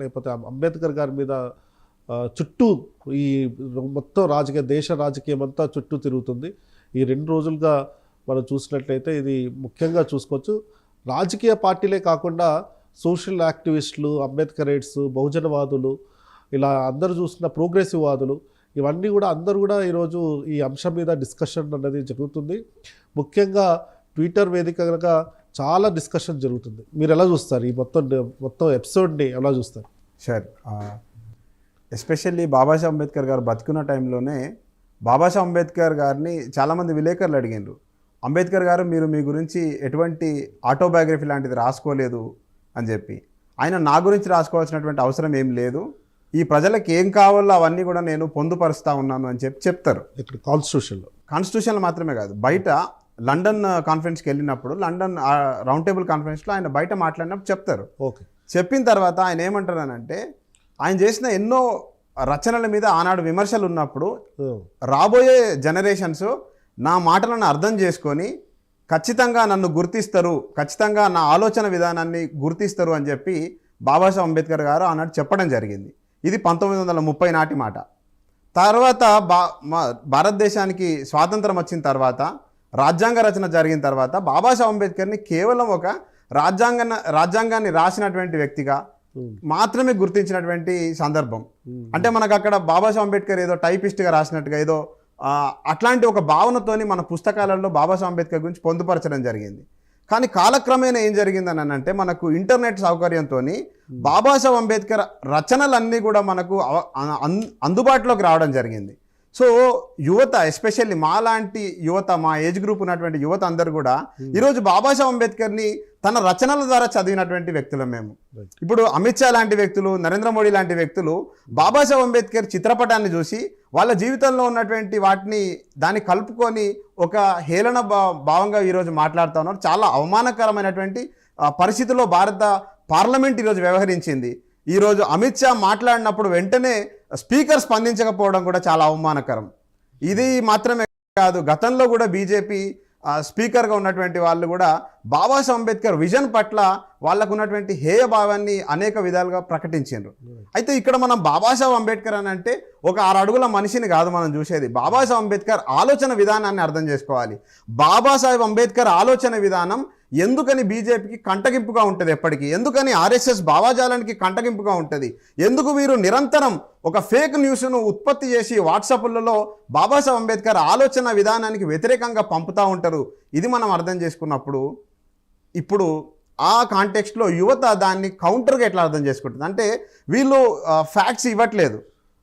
లేకపోతే అంబేద్కర్ గారి మీద చుట్టూ ఈ మొత్తం రాజకీయ దేశ రాజకీయం అంతా చుట్టూ తిరుగుతుంది. ఈ రెండు రోజులుగా మనం చూసినట్లయితే ఇది ముఖ్యంగా చూసుకోవచ్చు. రాజకీయ పార్టీలే కాకుండా సోషల్ యాక్టివిస్టులు అంబేద్కరేట్స్ బహుజనవాదులు ఇలా అందరూ చూసిన ప్రోగ్రెసివ్ వాదులు ఇవన్నీ కూడా అందరూ కూడా ఈరోజు ఈ అంశం మీద డిస్కషన్ అనేది జరుగుతుంది. ముఖ్యంగా ట్విట్టర్ వేదికగా చాలా డిస్కషన్ జరుగుతుంది. మీరు ఎలా చూస్తారు? ఈ మొత్తం మొత్తం ఎపిసోడ్ని ఎలా చూస్తారు? షూర్ ఎస్పెషల్లీ బాబాసాహెబ్ అంబేద్కర్ గారు బతుకున్న టైంలోనే బాబాసాహెబ్ అంబేద్కర్ గారిని చాలామంది విలేకరులు అడిగినారు. అంబేద్కర్ గారు మీరు మీ గురించి ఎటువంటి ఆటోబయోగ్రఫీ లాంటిది రాసుకోలేదు అని చెప్పి. ఆయన నా గురించి రాసుకోవాల్సినటువంటి అవసరం ఏం లేదు. ఈ ప్రజలకు ఏం కావాలో అవన్నీ కూడా నేను పొందుపరుస్తా ఉన్నాను అని చెప్పి చెప్తారు. ఇక్కడ కాన్స్టిట్యూషన్లో కాన్స్టిట్యూషన్ మాత్రమే కాదు బయట లండన్ కాన్ఫరెన్స్కి వెళ్ళినప్పుడు లండన్ రౌండ్ టేబుల్ కాన్ఫరెన్స్లో ఆయన బయట మాట్లాడినప్పుడు చెప్తారు. ఓకే. చెప్పిన తర్వాత ఆయన ఏమంటారనంటే ఆయన చేసిన ఎన్నో రచనల మీద ఆనాడు విమర్శలు ఉన్నప్పుడు రాబోయే జనరేషన్స్ నా మాటలను అర్థం చేసుకొని ఖచ్చితంగా నన్ను గుర్తిస్తారు ఖచ్చితంగా నా ఆలోచన విధానాన్ని గుర్తిస్తారు అని చెప్పి బాబాసాహెబ్ అంబేద్కర్ గారు ఆనాడు చెప్పడం జరిగింది. ఇది పంతొమ్మిది వందల ముప్పై నాటి మాట. తర్వాత బా మా భారతదేశానికి స్వాతంత్రం వచ్చిన తర్వాత రాజ్యాంగ రచన జరిగిన తర్వాత బాబాసాహెబ్ అంబేద్కర్ని కేవలం ఒక రాజ్యాంగ రాజ్యాంగాన్ని రాసినటువంటి వ్యక్తిగా మాత్రమే గుర్తించినటువంటి సందర్భం. అంటే మనకు అక్కడ బాబాసాహెబ్ అంబేద్కర్ ఏదో టైపిస్ట్గా రాసినట్టుగా ఏదో అట్లాంటి ఒక భావనతోని మన పుస్తకాలలో బాబాసాహెబ్ అంబేద్కర్ గురించి పొందుపరచడం జరిగింది. కానీ కాలక్రమేణా ఏం జరిగిందని అంటే మనకు ఇంటర్నెట్ సౌకర్యంతో బాబాసాహెబ్ అంబేద్కర్ రచనలన్నీ కూడా మనకు అందుబాటులోకి రావడం జరిగింది. సో యువత ఎస్పెషల్లీ మాలాంటి యువత మా ఏజ్ గ్రూప్ ఉన్నటువంటి యువత అందరూ కూడా ఈరోజు బాబాసాహెబ్ అంబేద్కర్ని తన రచనల ద్వారా చదివినటువంటి వ్యక్తులం మేము. ఇప్పుడు అమిత్ షా లాంటి వ్యక్తులు నరేంద్ర మోడీ లాంటి వ్యక్తులు బాబాసాహెబ్ అంబేద్కర్ చిత్రపటాన్ని చూసి వాళ్ళ జీవితంలో ఉన్నటువంటి వాటిని దాన్ని కలుపుకొని ఒక హేళన భావంగా ఈరోజు మాట్లాడుతూ ఉన్నారు. చాలా అవమానకరమైనటువంటి పరిస్థితుల్లో భారత పార్లమెంట్ ఈరోజు వ్యవహరించింది. ఈరోజు అమిత్ షా మాట్లాడినప్పుడు వెంటనే స్పీకర్ స్పందించకపోవడం కూడా చాలా అవమానకరం. ఇది మాత్రమే కాదు గతంలో కూడా బీజేపీ స్పీకర్గా ఉన్నటువంటి వాళ్ళు కూడా బాబాసాహెబ్ అంబేద్కర్ విజన్ పట్ల వాళ్ళకు ఉన్నటువంటి హేయ భావాన్ని అనేక విధాలుగా ప్రకటించారు అయితే ఇక్కడ మనం బాబాసాహెబ్ అంబేద్కర్ అని అంటే ఒక ఆరు అడుగుల మనిషిని కాదు మనం చూసేది. బాబాసాహెబ్ అంబేద్కర్ ఆలోచన విధానాన్ని అర్థం చేసుకోవాలి. బాబాసాహెబ్ అంబేద్కర్ ఆలోచన విధానం ఎందుకని బీజేపీకి కంటగింపుగా ఉంటుంది ఎప్పటికీ? ఎందుకని ఆర్ఎస్ఎస్ భావాజాలానికి కంటగింపుగా ఉంటుంది? ఎందుకు వీరు నిరంతరం ఒక ఫేక్ న్యూస్ను ఉత్పత్తి చేసి వాట్సాప్లలో బాబాసాహెబ్ అంబేద్కర్ ఆలోచన విధానానికి వ్యతిరేకంగా పంపుతూ ఉంటారు? ఇది మనం అర్థం చేసుకున్నప్పుడు ఇప్పుడు ఆ కాంటెక్స్ట్లో యువత దాన్ని కౌంటర్గా ఎట్లా అర్థం చేసుకుంటుంది? అంటే వీళ్ళు ఫ్యాక్ట్స్ ఇవ్వట్లేదు.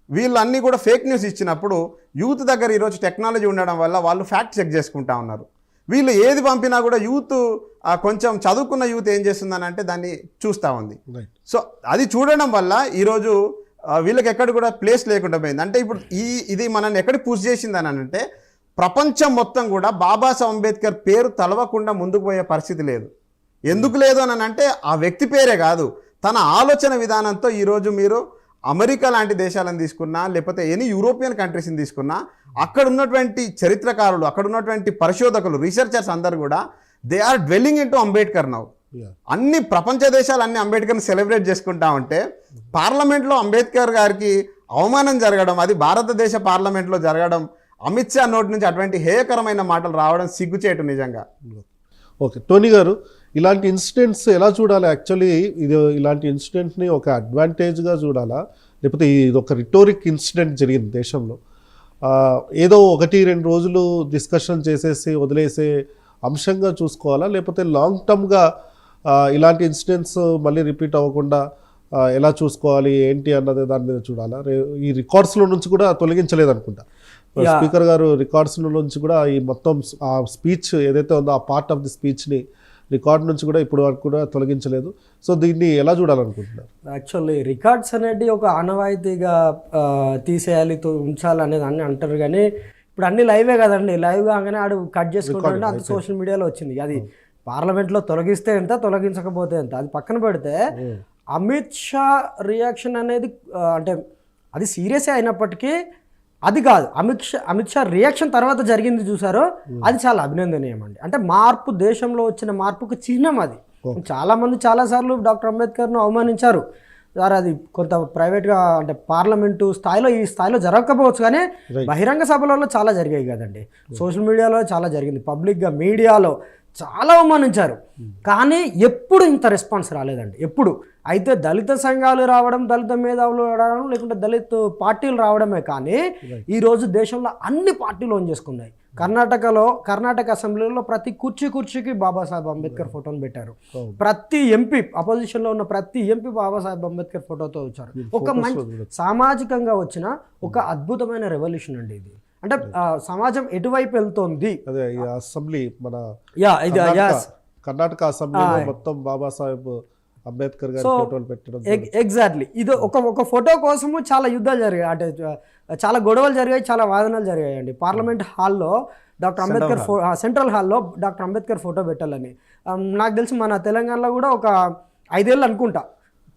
వీళ్ళు అన్నీ కూడా ఫేక్ న్యూస్ ఇచ్చినప్పుడు యూత్ దగ్గర ఈరోజు టెక్నాలజీ ఉండడం వల్ల వాళ్ళు ఫ్యాక్ట్ చెక్ చేసుకుంటా ఉన్నారు. వీళ్ళు ఏది పంపినా కూడా యూత్ కొంచెం చదువుకున్న యూత్ ఏం చేస్తుందని అంటే దాన్ని చూస్తూ ఉంది. రైట్ సో అది చూడడం వల్ల ఈరోజు వీళ్ళకి ఎక్కడ కూడా ప్లేస్ లేకుండా పోయింది. అంటే ఇప్పుడు ఈ ఇది మనల్ని ఎక్కడ పుష్ చేసిందని అంటే ప్రపంచం మొత్తం కూడా బాబాసాహెబ్ అంబేద్కర్ పేరు తలవకుండా ముందుకు పోయే పరిస్థితి లేదు. ఎందుకు లేదు అని అంటే ఆ వ్యక్తి పేరే కాదు. తన ఆలోచన విధానంతో ఈరోజు మీరు అమెరికా లాంటి దేశాలను తీసుకున్నా లేకపోతే ఎనీ యూరోపియన్ కంట్రీస్ని తీసుకున్నా అక్కడ ఉన్నటువంటి చరిత్రకారులు అక్కడ ఉన్నటువంటి పరిశోధకులు రీసెర్చర్స్ అందరు కూడా they are dwelling into Ambedkar now yeah అన్ని ప్రపంచ దేశాలు అన్ని అంబేద్కర్ని సెలబ్రేట్ చేసుకుంటా ఉంటే పార్లమెంట్లో అంబేద్కర్ గారికి అవమానం జరగడం అది భారతదేశ పార్లమెంట్లో జరగడం అమిత్ షా నోటి నుంచి అటువంటి హేయకరమైన మాటలు రావడం సిగ్గుచేటు నిజంగా. ఓకే. టోనీ గారు ఇలాంటి ఇన్సిడెంట్స్ ఎలా చూడాలి? యాక్చువల్లీ ఇది ఇలాంటి ఇన్సిడెంట్ని ఒక అడ్వాంటేజ్గా చూడాలా? లేకపోతే ఇది ఒక రిటోరిక్ ఇన్సిడెంట్ జరిగింది దేశంలో. ఏదో ఒకటి రెండు రోజులు డిస్కషన్ చేసేసి వదిలేసే అంశంగా చూసుకోవాలా? లేకపోతే లాంగ్ టర్మ్గా ఇలాంటి ఇన్సిడెంట్స్ మళ్ళీ రిపీట్ అవ్వకుండా ఎలా చూసుకోవాలి ఏంటి అన్నది దాని మీద చూడాలా? ఈ రికార్డ్స్లో నుంచి కూడా తొలగించలేదు అనుకుంటా. స్పీకర్ గారు రికార్డ్స్ నుంచి కూడా ఈ మొత్తం ఆ స్పీచ్ ఏదైతే ఉందో ఆ పార్ట్ ఆఫ్ ది స్పీచ్ని రికార్డ్ నుంచి కూడా ఇప్పుడు వరకు కూడా తొలగించలేదు. సో దీన్ని ఎలా చూడాలనుకుంటున్నారు? యాక్చువల్లీ రికార్డ్స్ అనేది ఒక ఆనవాయితీగా తీసేయాలి ఉంచాలి అనేది అన్ని అంటారు కానీ ఇప్పుడు అన్ని లైవే కదండి. లైవ్ కాగానే ఆడు కట్ చేసుకుంటుంటే అంత సోషల్ మీడియాలో వచ్చింది. అది పార్లమెంట్లో తొలగిస్తే ఎంత తొలగించకపోతే ఎంత? అది పక్కన పెడితే అమిత్ షా రియాక్షన్ అనేది అంటే అది సీరియస్ అయినప్పటికీ అది కాదు. అమిత్ షా అమిత్ షా రియాక్షన్ తర్వాత జరిగింది చూసారో అది చాలా అభినందనీయం అండి అంటే మార్పు దేశంలో వచ్చిన మార్పుకు చిహ్నం అది. చాలా మంది చాలాసార్లు డాక్టర్ అంబేద్కర్ను అవమానించారు. సార్ అది కొంత ప్రైవేట్గా అంటే పార్లమెంటు స్థాయిలో ఈ స్థాయిలో జరగకపోవచ్చు కానీ. బహిరంగ సభలలో చాలా జరిగాయి కదండి. సోషల్ మీడియాలో చాలా జరిగింది. పబ్లిక్గా మీడియాలో చాలా అవమానించారు. కానీ ఎప్పుడు ఇంత రెస్పాన్స్ రాలేదండి. ఎప్పుడు. అయితే దళిత సంఘాలు రావడం దళిత మేధావులు రావడం లేకుంటే దళిత పార్టీలు రావడమే కానీ ఈరోజు దేశంలో అన్ని పార్టీలు ఓన్ చేసుకున్నాయి. కర్ణాటకలో కర్ణాటక అసెంబ్లీలో ప్రతి కుర్చీ కుర్చీకి బాబాసాహెబ్ అంబేద్కర్ ఫోటోని పెట్టారు. అవును. ప్రతి ఎంపీ అపోజిషన్లో ఉన్న ప్రతి ఎంపీ బాబాసాహెబ్ అంబేద్కర్ ఫోటోతో వచ్చారు. ఒక మంచి. సామాజికంగా వచ్చిన ఒక అద్భుతమైన రెవల్యూషన్ అండి ఇది. అంటే సమాజం ఎటువైపు వెళ్తోంది? అసెంబ్లీ మన యా ఇది కర్ణాటక అసెంబ్లీలో ఆ. మొత్తం బాబాసాహెబ్ అంబేద్కర్ గారి ఫోటోలు పెట్టడం ఎగ్- ఎగ్జాక్ట్లీ. ఇది ఒక ఒక ఫోటో కోసము చాలా యుద్ధాలు జరిగాయి. అంటే చాలా గొడవలు జరిగాయి చాలా వాదనలు జరిగాయి అండి పార్లమెంట్ హాల్లో డాక్టర్ అంబేద్కర్ ఫో సెంట్రల్ హాల్లో డాక్టర్ అంబేద్కర్ ఫోటో పెట్టాలని. నాకు తెలిసి మన తెలంగాణలో కూడా ఒక ఐదేళ్ళు అనుకుంటా.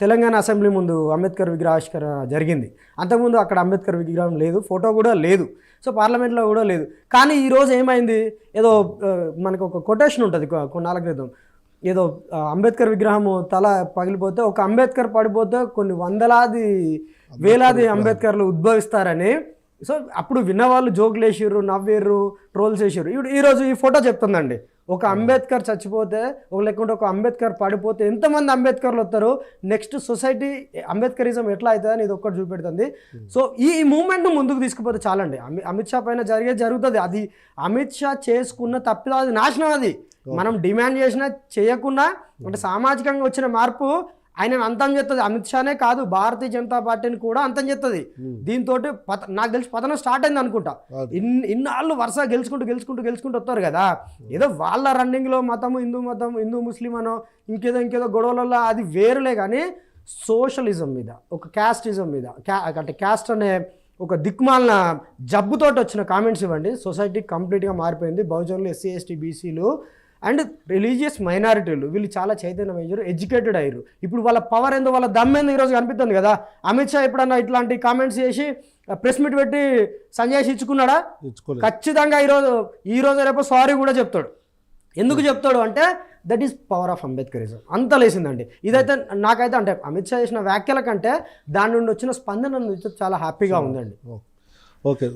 తెలంగాణ అసెంబ్లీ ముందు అంబేద్కర్ విగ్రహావిష్కరణ జరిగింది. అంతకుముందు అక్కడ అంబేద్కర్ విగ్రహం లేదు ఫోటో కూడా లేదు. సో పార్లమెంట్లో కూడా లేదు. కానీ ఈరోజు ఏమైంది? ఏదో మనకు ఒక కొటేషన్ ఉంటుంది కొన్నాళ్ళ క్రితం. ఏదో అంబేద్కర్ విగ్రహము తల పగిలిపోతే ఒక అంబేద్కర్ పడిపోతే కొన్ని వందలాది వేలాది అంబేద్కర్లు ఉద్భవిస్తారని. సో అప్పుడు విన్నవాళ్ళు జోకులు వేసిర్రు నవ్వేర్రు ట్రోల్స్ వేసిర్రు ఇప్పుడు ఈరోజు ఈ ఫోటో చెప్తుందండి. ఒక అంబేద్కర్ చచ్చిపోతే ఒక లేకుంటే ఒక అంబేద్కర్ పడిపోతే ఎంతమంది అంబేద్కర్లు వస్తారు? నెక్స్ట్ సొసైటీ అంబేద్కరిజం ఎట్లా అవుతుందని ఇది ఒక్కటి చూపెడుతుంది. సో ఈ మూమెంట్ను ముందుకు తీసుకుపోతే చాలండి. అమి అమిత్ షా పైన జరిగేది జరుగుతుంది. అది అమిత్ షా చేసుకున్న తప్పిదా అది నాశనం అది. మనం డిమాండ్ చేసినా చేయకున్నా అంటే సామాజికంగా వచ్చిన మార్పు ఆయన అంతం చేస్తుంది అమిత్ షానే కాదు భారతీయ జనతా పార్టీని కూడా అంతం చేస్తుంది దీంతో పత నాకు తెలిసి పతనం స్టార్ట్ అయింది అనుకుంటా. ఇన్ ఇన్నాళ్ళు వరుస గెలుచుకుంటూ గెలుచుకుంటూ గెలుచుకుంటూ వస్తారు కదా. ఏదో వాళ్ళ రన్నింగ్లో మతము హిందూ మతం హిందూ ముస్లిం అనో ఇంకేదో ఇంకేదో గొడవలలో అది వేరులే కానీ సోషలిజం మీద ఒక క్యాస్టిజం మీద క్యా అంటే క్యాస్ట్ అనే ఒక దిక్మాలిన జబ్బుతోటి వచ్చిన కామెంట్స్ ఇవ్వండి. సొసైటీ కంప్లీట్గా మారిపోయింది. బహుజనులు ఎస్సీ ఎస్టీ బీసీలు అండ్ రిలీజియస్ మైనారిటీలు వీళ్ళు చాలా చైతన్యం అయ్యారు ఎడ్యుకేటెడ్ అయ్యారు. ఇప్పుడు వాళ్ళ పవర్ ఏందో వాళ్ళ దమ్మేందో ఈరోజు కనిపిస్తుంది కదా. అమిత్ షా ఎప్పుడన్నా ఇట్లాంటి కామెంట్స్ చేసి ప్రెస్ మీట్ పెట్టి సంజయ్ ఇచ్చుకున్నాడా? ఖచ్చితంగా ఈరోజు ఈ రోజు రేపు సారీ కూడా చెప్తాడు. ఎందుకు చెప్తాడు అంటే that is power of Ambedkarism అంత లేసిందండి ఇదైతే నాకైతే అంటే అమిత్ షా చేసిన వ్యాఖ్యల కంటే దాని నుండి వచ్చిన స్పందన చాలా హ్యాపీగా ఉందండి. ఓకే.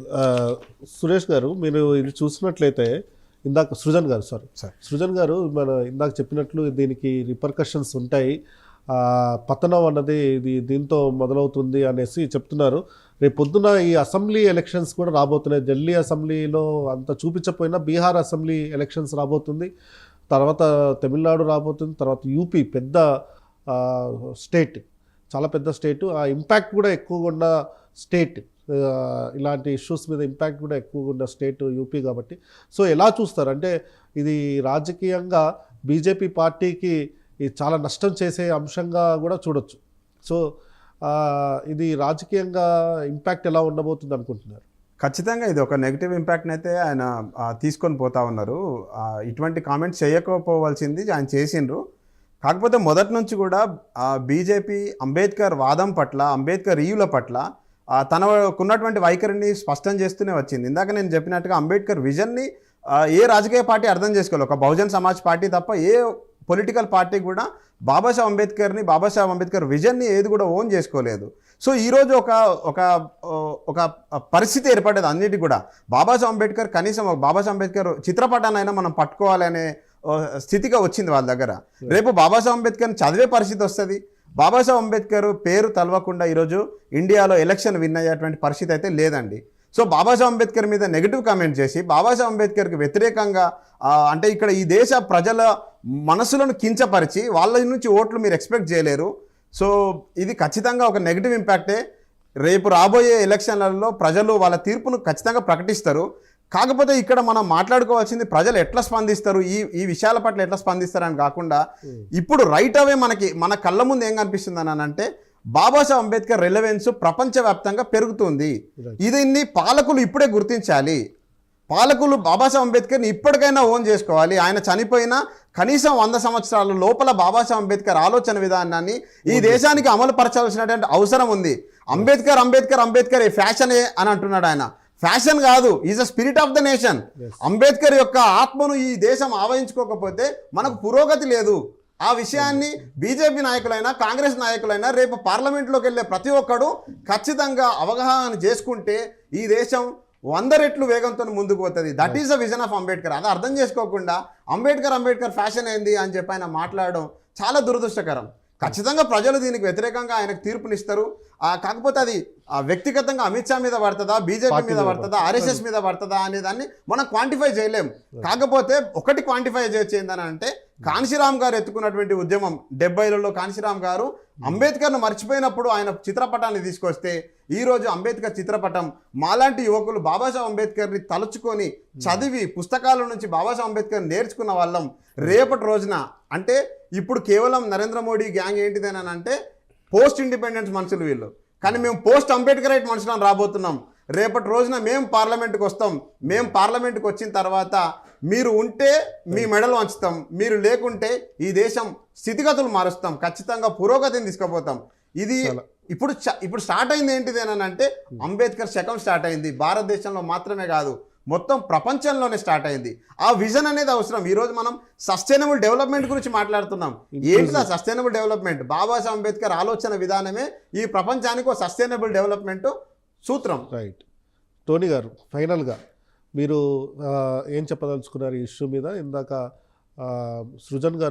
సురేష్ గారు మీరు ఇది చూసినట్లయితే ఇందాక సృజన్ గారు సారీ సార్. సృజన్ గారు మన ఇందాక చెప్పినట్లు దీనికి రిపర్కషన్స్ ఉంటాయి. పతనం అన్నది ఇది దీంతో మొదలవుతుంది అనేసి చెప్తున్నారు. రేపు పొద్దున ఈ అసెంబ్లీ ఎలక్షన్స్ కూడా రాబోతున్నాయి. ఢిల్లీ అసెంబ్లీలో అంత చూపించకపోయినా బీహార్ అసెంబ్లీ ఎలక్షన్స్ రాబోతుంది. తర్వాత తమిళనాడు రాబోతుంది. తర్వాత యూపీ పెద్ద స్టేట్ చాలా పెద్ద స్టేట్ ఆ ఇంపాక్ట్ కూడా ఎక్కువగా ఉన్న స్టేట్ ఇలాంటి ఇష్యూస్ మీద ఇంపాక్ట్ కూడా ఎక్కువగా ఉన్న స్టేట్ యూపీ కాబట్టి. సో ఎలా చూస్తారు? అంటే ఇది రాజకీయంగా బీజేపీ పార్టీకి చాలా నష్టం చేసే అంశంగా కూడా చూడొచ్చు. సో ఇది రాజకీయంగా ఇంపాక్ట్ ఎలా ఉండబోతుంది అనుకుంటున్నారు? ఖచ్చితంగా ఇది ఒక నెగిటివ్ ఇంపాక్ట్ని అయితే ఆయన తీసుకొని పోతా ఉన్నారు. ఇటువంటి కామెంట్స్ చేయకపోవాల్సింది ఆయన చేసిండ్రు. కాకపోతే మొదటి నుంచి కూడా బీజేపీ అంబేద్కర్ వాదం పట్ల అంబేద్కర్ రీయుల పట్ల తనకున్నటువంటి వైఖరిని స్పష్టం చేస్తూనే వచ్చింది. ఇందాక నేను చెప్పినట్టుగా అంబేద్కర్ విజన్ని ఏ రాజకీయ పార్టీ అర్థం చేసుకోవాలి ఒక బహుజన్ సమాజ్ పార్టీ తప్ప ఏ పొలిటికల్ పార్టీ కూడా బాబాసాహెబ్ అంబేద్కర్ని బాబాసాహెబ్ అంబేద్కర్ విజన్ని ఏది కూడా ఓన్ చేసుకోలేదు. సో ఈరోజు ఒక ఒక ఒక పరిస్థితి ఏర్పడేది అన్నిటికీ కూడా. బాబాసాహెబ్ అంబేద్కర్ కనీసం ఒక బాబాసాహెబ్ అంబేద్కర్ చిత్రపటాన్నైనా మనం పట్టుకోవాలనే స్థితిగా వచ్చింది వాళ్ళ దగ్గర. రేపు బాబాసాహెబ్ అంబేద్కర్ని చదివే పరిస్థితి వస్తుంది. బాబాసాహెబ్ అంబేద్కర్ పేరు తలవకుండా ఈరోజు ఇండియాలో ఎలక్షన్ విన్ అయ్యేటువంటి పరిస్థితి అయితే లేదండి. సో బాబాసాహెబ్ అంబేద్కర్ మీద నెగిటివ్ కామెంట్ చేసి బాబాసాహెబ్ అంబేద్కర్కి వ్యతిరేకంగా అంటే ఇక్కడ ఈ దేశ ప్రజల మనసులను కించపరిచి వాళ్ళ నుంచి ఓట్లు మీరు ఎక్స్పెక్ట్ చేయలేరు. సో ఇది ఖచ్చితంగా ఒక నెగిటివ్ ఇంపాక్టే. రేపు రాబోయే ఎలక్షన్లలో ప్రజలు వాళ్ళ తీర్పును ఖచ్చితంగా ప్రకటిస్తారు. కాకపోతే ఇక్కడ మనం మాట్లాడుకోవాల్సింది ప్రజలు ఎట్లా స్పందిస్తారు? ఈ ఈ విషయాల పట్ల ఎట్లా స్పందిస్తారని కాకుండా ఇప్పుడు రైట్ అవే మనకి మన కళ్ళ ముందు ఏం కనిపిస్తుంది అని అంటే బాబాసాహెబ్ అంబేద్కర్ రిలవెన్స్ ప్రపంచవ్యాప్తంగా పెరుగుతుంది. దీన్ని పాలకులు ఇప్పుడే గుర్తించాలి. పాలకులు బాబాసాహెబ్ అంబేద్కర్ని ఇప్పటికైనా ఓన్ చేసుకోవాలి. ఆయన చనిపోయినా కనీసం వంద సంవత్సరాల లోపల బాబాసాహెబ్ అంబేద్కర్ ఆలోచన విధానాన్ని ఈ దేశానికి అమలు పరచాల్సినటువంటి అవసరం ఉంది. అంబేద్కర్ అంబేద్కర్ అంబేద్కర్ ఏ ఫ్యాషనే అని అంటున్నాడు ఆయన. ఫ్యాషన్ కాదు is a spirit of the nation Ambedkar యొక్క ఆత్మను ఈ దేశం ఆవహించుకోకపోతే మనకు పురోగతి లేదు. ఆ విషయాన్ని బీజేపీ నాయకులైనా కాంగ్రెస్ నాయకులైనా రేపు పార్లమెంట్లోకి వెళ్ళే ప్రతి ఒక్కడు ఖచ్చితంగా అవగాహన చేసుకుంటే ఈ దేశం వంద రెట్లు వేగంతో ముందుకు పోతుంది. That is the vision of Ambedkar. అది అర్థం చేసుకోకుండా అంబేద్కర్ అంబేద్కర్ ఫ్యాషన్ ఏంది అని చెప్పి ఆయన మాట్లాడడం చాలా దురదృష్టకరం. ఖచ్చితంగా ప్రజలు దీనికి వ్యతిరేకంగా ఆయనకు తీర్పునిస్తారు. ఆ, కాకపోతే అది ఆ, వ్యక్తిగతంగా అమిత్ షా మీద పడుతుందా బీజేపీ మీద పడుతుందా ఆర్ఎస్ఎస్ మీద పడుతుందా అనే దాన్ని మనం క్వాంటిఫై చేయలేం. కాకపోతే ఒకటి క్వాంటిఫై చేయొచ్చు ఏందని అంటే కాంశీరామ్ గారు ఎత్తుకున్నటువంటి ఉద్యమం డెబ్బైలలో కాంశీరామ్ గారు అంబేద్కర్ను మర్చిపోయినప్పుడు ఆయన చిత్రపటాన్ని తీసుకొస్తే ఈ రోజు అంబేద్కర్ చిత్రపటం మాలాంటి యువకులు బాబాసాహెబ్ అంబేద్కర్ని తలుచుకొని చదివి పుస్తకాల నుంచి బాబాసాహెబ్ అంబేద్కర్ నేర్చుకున్న వాళ్ళం రేపటి రోజున. అంటే ఇప్పుడు కేవలం నరేంద్ర మోడీ గ్యాంగ్ ఏంటిదని అంటే పోస్ట్ ఇండిపెండెన్స్ మనుషులు వీళ్ళు. కానీ మేము. పోస్ట్ అంబేద్కరైట్ మనుషులను రాబోతున్నాం. రేపటి రోజున మేము పార్లమెంట్కి వస్తాం. మేము పార్లమెంట్కి వచ్చిన తర్వాత మీరు ఉంటే మీ మెడలు వంచుతాం మీరు లేకుంటే ఈ దేశం స్థితిగతులు మారుస్తాం. ఖచ్చితంగా పురోగతిని తీసుకుపోతాం. ఇది ఇప్పుడు ఇప్పుడు స్టార్ట్ అయింది ఏంటిది అని అంటే అంబేద్కర్ శకం స్టార్ట్ అయింది. భారతదేశంలో మాత్రమే కాదు మొత్తం ప్రపంచంలోనే స్టార్ట్ అయింది. ఆ విజన్ అనేది అవసరం. ఈ రోజు మనం సస్టైనబుల్ డెవలప్మెంట్ గురించి మాట్లాడుతున్నాం. ఏంటిదా సస్టైనబుల్ డెవలప్మెంట్? బాబాసాహెబ్ అంబేద్కర్ ఆలోచన విధానమే ఈ ప్రపంచానికి ఒక సస్టైనబుల్ డెవలప్మెంట్ సూత్రం. రైట్ టోనీ గారు ఫైనల్గా. మీరు ఏం చెప్పదలుచుకున్నారు ఈ ఇష్యూ మీద? ఇందాక సృజన్ గారు